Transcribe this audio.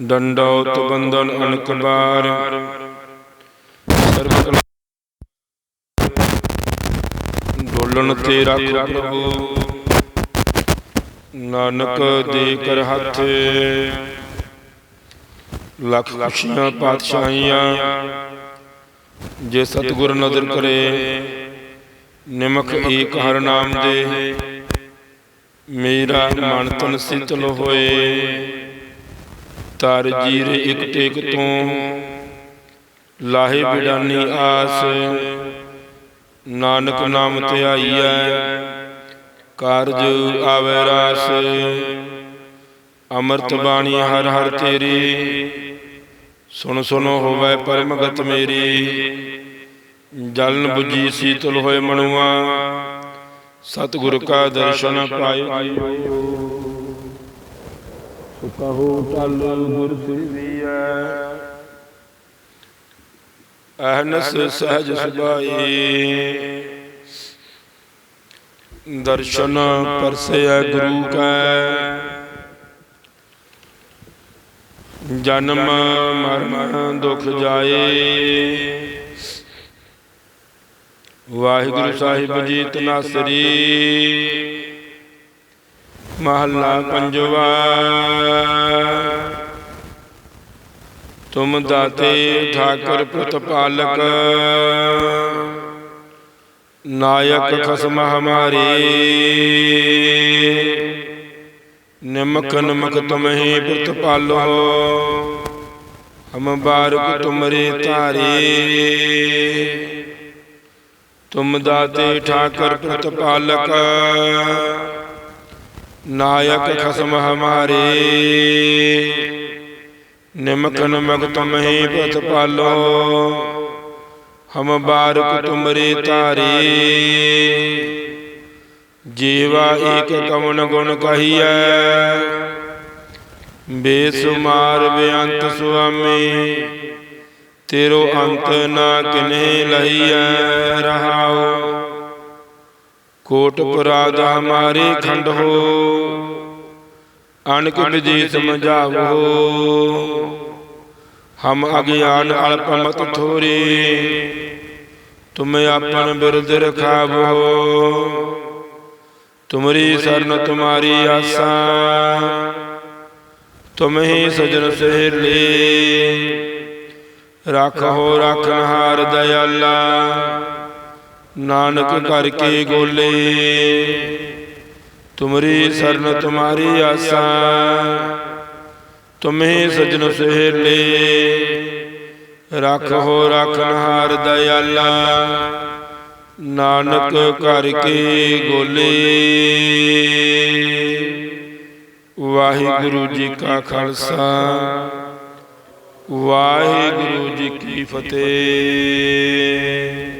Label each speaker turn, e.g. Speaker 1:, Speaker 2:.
Speaker 1: ਡੰਡੌਤ ਬੰਦਨ ਅਨਕ ਸਰਬ ਕਲਾ ਡੋਲਣ ਤੇ ਰੱਖੋ ਪ੍ਰਭੂ ਨਾਨਕ ਦੇ ਕਰ ਹੱਥ। ਲੱਖ ਖੁਸ਼ੀਆਂ ਪਾਤਸ਼ਾਹੀਆਂ, ਜੇ ਸਤਿਗੁਰ ਨਜ਼ਰ ਕਰੇ ਨਿਮਕ ਏਕ ਹਰ ਨਾਮ ਦੇ। ਮੇਰਾ ਮਨ ਤਨ ਸਿਤਲ ਹੋਏ। ਤਰ ਜੀਰੇ ਇਕ ਟੇਕ ਤੋਂ। ਲਾਹੇ ਬਿਡਾਨੀ ਆਸ। ਨਾਨਕ ਨਾਮ ਧਿਆਈਐ ਕਾਰਜ ਆਵੇ ਰਾਸ। ਅੰਮ੍ਰਿਤ ਬਾਣੀ ਹਰ ਹਰ ਤੇਰੀ। ਸੁਣ ਸੁਣ ਹੋਵੇ ਪਰਮਗਤ ਮੇਰੀ। ਜਲਨ 부ਜੀ ਸੀਤਲ ਹੋਏ ਮਨੁਆ ਸਤਿਗੁਰ ਕਾ ਦਰਸ਼ਨ ਪਾਏ ਸੁਕਹੋ ਟਲ ਗੁਰ ਸਿਵੀਐ ਅਹਨਸ ਸਹਜ ਸੁਭਾਈ। ਦਰਸ਼ਨ ਪਰਸੈ ਗੁਰੂ ਕੈ। ਜਨਮ ਮਰਨ ਦੁਖ ਜਾਏ। ਵਾਹਿਗੁਰੂ ਸਾਹਿਬ ਜੀ ਤਨਾਸਰੀ ਮਹੱਲਾ ਪੰਜਵਾ। ਤੁਮ ਦਾਤੇ ਠਾਕੁਰ ਪ੍ਰਤਪਾਲਕ ਨਾਇਕ ਖਸਮ ਹਮਾਰੇ। ਨਿਮਕ ਨਮਕ ਤੁਮਹੀ ਪ੍ਰਤਪਾਲੋ ਹਮ ਬਾਰਕ ਤੁਮਰੇ ਧਾਰੇ। ਤੁਮ ਦਾਤੇ ਠਾਕੁਰ ਪ੍ਰਤਪਾਲਕ ਨਾਇਕ ਖਸਮ ਹਮਾਰੇ। ਨਿਮਕ ਨਮਕ ਤੁਮਹੀ ਪ੍ਰਤਪਾਲੋ ਹਮ ਬਾਰਕ ਤੁਮਰੇ ਧਾਰੇ ਜੀਵਾ ਏਕ ਕਵਨ ਗੁਣ ਕਹੀਐ। ਬੇਸੁਮਾਰ ਬੇਅੰਤ ਸੁਆਮੀ। ਤੇਰੋ ਅੰਤ ਨਾ ਕਿਨੇ ਲਈਐ ਰਹਾਉ। ਕੋਟ ਪੁਰਾਦ ਹਮਾਰੇ ਖੰਡ ਹੋ। ਅਨਕ ਵਿਜੀ ਸਮਝਾਵੋ ਹਮ ਅਗਿਆਨ ਅਲਪ ਮਤ ਥੋਰੇ। ਤੁਮ ਆਪਨ ਬਿਰਦ ਰਖਾਵੋ। ਤੁਮਰੀ ਸਰਨ ਤੁਮਾਰੀ ਆਸਾ। ਤੁਮ ਹੀ ਸਜਣ ਸਹੇਲੇ। ਰੱਖੋ ਰੱਖਨਹਾਰ ਦਇਆਲਾ। ਨਾਨਕ ਕਰ ਕੇ ਗੋਲੇ। ਤੁਮਰੀ ਸਰਨ ਤੁਮਾਰੀ ਆਸਾ। ਤੁਮੇ ਸਜਣ ਸਹੇਲੇ। ਰੱਖੋ ਰੱਖਨਹਾਰ ਦਇਆਲਾ। ਨਾਨਕ ਕਰ ਕੇ ਗੋਲੇ। ਵਾਹਿਗੁਰੂ ਜੀ ਕਾ ਖਾਲਸਾ। ਵਾਹਿਗੁਰੂ ਜੀ ਕੀ ਫਤਿਹ।